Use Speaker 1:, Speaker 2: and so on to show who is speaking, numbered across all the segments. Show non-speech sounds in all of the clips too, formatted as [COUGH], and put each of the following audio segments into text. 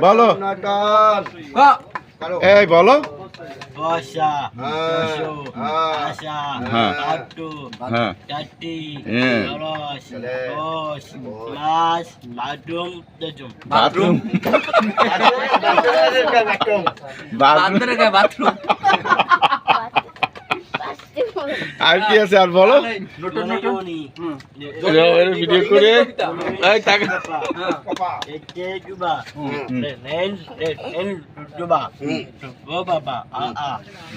Speaker 1: বলো।
Speaker 2: হ্যাঁ
Speaker 1: এই বলো।
Speaker 3: বর্ষা
Speaker 1: আর কি আছে আর বলো?
Speaker 2: নতুন নতুন।
Speaker 1: ভিডিও করে।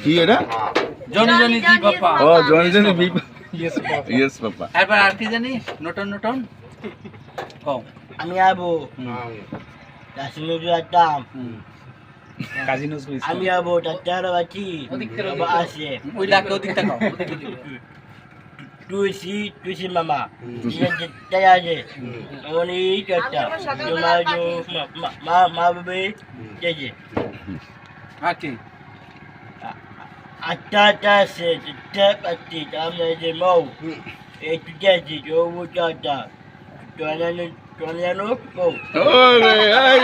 Speaker 1: কি এটা?
Speaker 2: জনি জনি জি বাপ্পা
Speaker 1: ও জন জন ইয়েস পাপা
Speaker 2: এরপর আর কি জানি? নতুন নতুন? কও
Speaker 3: আমি আবো। কাশ্মীর যাতাম [LAUGHS]
Speaker 4: কাজী নজরুল
Speaker 3: আমি আবো তার বাচ্চি বাবা আসে।
Speaker 2: ওই লাকে ওদিক তাকাও
Speaker 3: তুলসী তুলসী মামা। তাই আছে অনেক একটা। তোমার মা বাবা
Speaker 2: আর কি?
Speaker 3: আছে আমরা যে এই আছি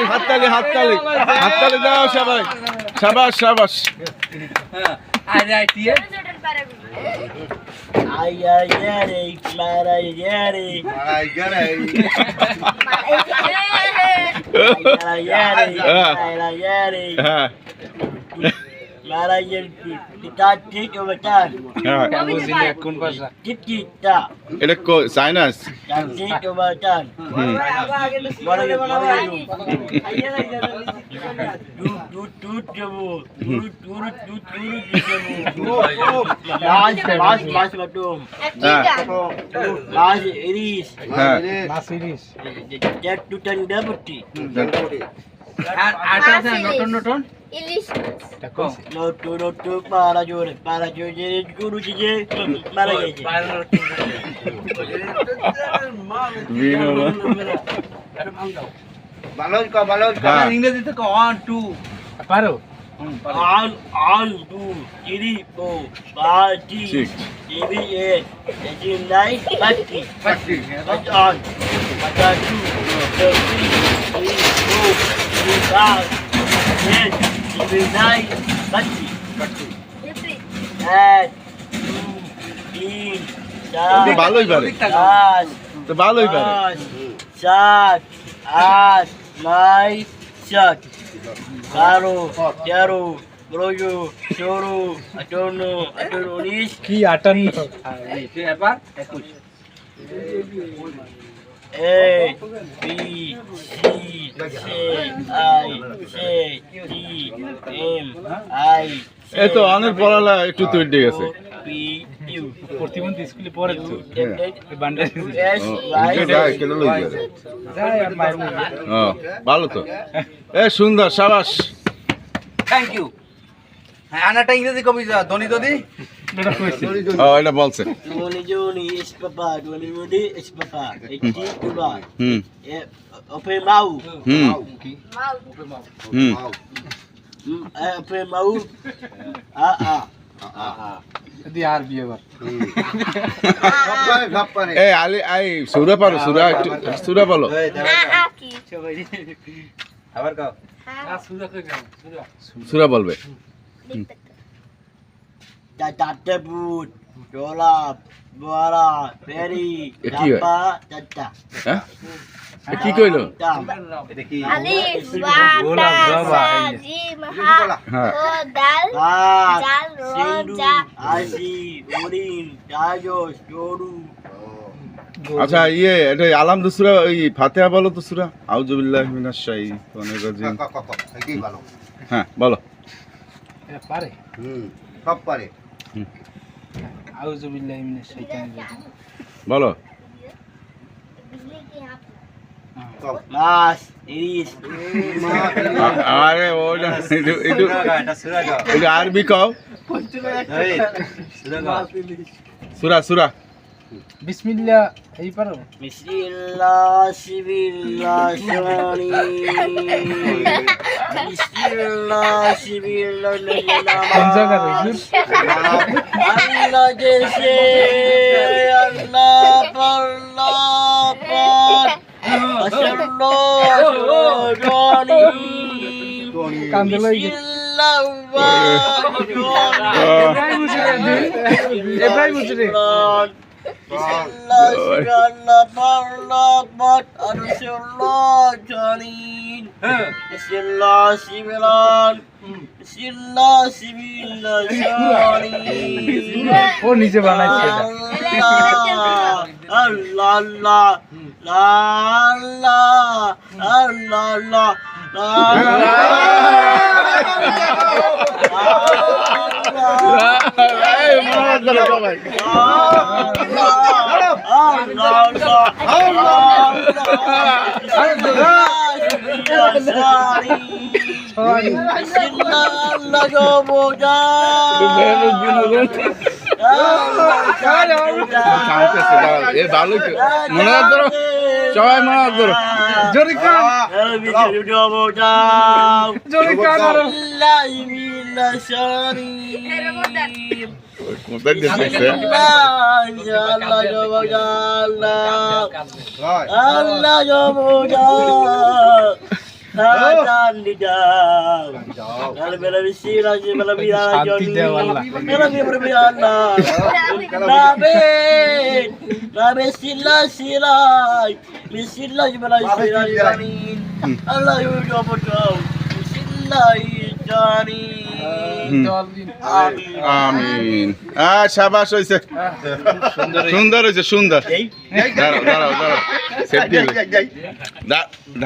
Speaker 1: হাততালি হাততালি। হাততালি দাও সবাই। সাবাস সাবাস।
Speaker 2: হ্যাঁ।
Speaker 1: এটা কো সাইনাস. হ্যাঁ হ্যাঁ.
Speaker 2: আর আটা আছে না নতুন নতুন
Speaker 5: ইলিশ
Speaker 2: কও
Speaker 3: Notu, notu, para jore, para jore, jadi guru je, mara je.
Speaker 1: হ্যাঁ
Speaker 2: ইংরেজিতে কও ওয়ান টু
Speaker 4: পারো
Speaker 3: On, on, two, three, four, five, six,
Speaker 1: Six.
Speaker 3: seven, eight, eighteen, nine, thirty. But on, but on two, three, চার,
Speaker 1: ভালোই পারে তো ভালোই পারে
Speaker 3: সাত, আট, নয়, সাত, বারো, তেরো, চোদ্দ, ষোলো, আঠারো, আঠারো, উনিশ,
Speaker 4: কি আটান্ন
Speaker 2: একুশ
Speaker 3: A, B, C, C, I, C, M, I,
Speaker 1: এই তো অনেক পড়ালা একটু তৈরি গেছে।
Speaker 4: প্রতিবন্ধী স্কুলে পড়ে তো।
Speaker 1: ভালো তো। এ সুন্দর সাবাস।
Speaker 2: থ্যাংক ইউ হ্যাঁ আনাটা ইংরেজি কবি ধনী দদি।
Speaker 1: ও এটা বলছে
Speaker 3: Joni, Joni, is Papa, Joni, Joni, is Papa, Eti, Tuba,
Speaker 1: hmm
Speaker 3: Eh, Ope Mau,
Speaker 1: hmm hmm
Speaker 3: Hmm, eh, Ah, ah,
Speaker 1: পারো সুরা একটু সুরা বলো
Speaker 5: কি
Speaker 6: আবার কাও
Speaker 1: সুরা বলবে
Speaker 3: Bora, Peri,
Speaker 1: এ কি কইলো
Speaker 3: Tam,
Speaker 5: আলিফ
Speaker 4: গোলাপ
Speaker 5: তা জিম হা ও দাল জাল
Speaker 1: আচ্ছা ইয়ে এটা আলাম দুসরা ওই ফাতিহা বলো তো সুরা আউযুবিল্লাহি মিনাশ শাইতানির রাজিম। হ্যাঁ বলো।
Speaker 4: পারে।
Speaker 6: সব পারে।
Speaker 4: আউযু বিল্লাহি মিনাশ শাইতানির রাজিম।
Speaker 1: বলো।
Speaker 3: Mas, Iris,
Speaker 1: আ- আরে ওটা একটু একটু একটু আরবি কও। সুরা সুরা।
Speaker 4: বিসমিল্লাহ এই পারো
Speaker 3: jese, Allah Allah Pak, Masyaallah, Shani, কান্দে লই ও নিজে বানাইছে এটা
Speaker 6: আল্লাহ আল্লাহ আল্লাহ আল্লাহ
Speaker 1: এই, মনোযোগ ধরো সবাই। তো। ধরো
Speaker 3: জোরে কান জোরে
Speaker 6: je bila bila
Speaker 3: শান্তি দেও আল্লাহ
Speaker 6: bila bila Allah.
Speaker 1: আমিন শাবাশ হয়েছে সুন্দর হয়েছে সুন্দর দাঁড়াও দাঁড়াও দাঁড়াও